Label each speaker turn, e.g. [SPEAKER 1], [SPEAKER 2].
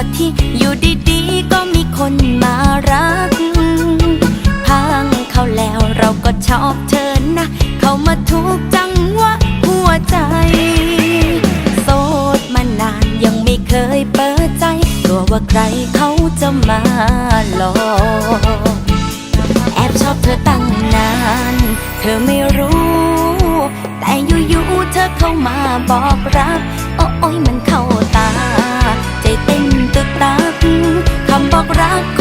[SPEAKER 1] อที่อยู่ดีๆ ก็มีคนมารักพังเขาแล้วเราก็ชอบเธอนะ เขามาทุกจังวะหัวใจ โสดมานานยังไม่เคยเปิดใจ กลัวว่าใครเขาจะมาหลอกแอบชอบเธอตั้งนาน เธอไม่รู้ แต่อยู่ๆเธอเข้ามาบอกรักโอ้ยแม่ บอกรัก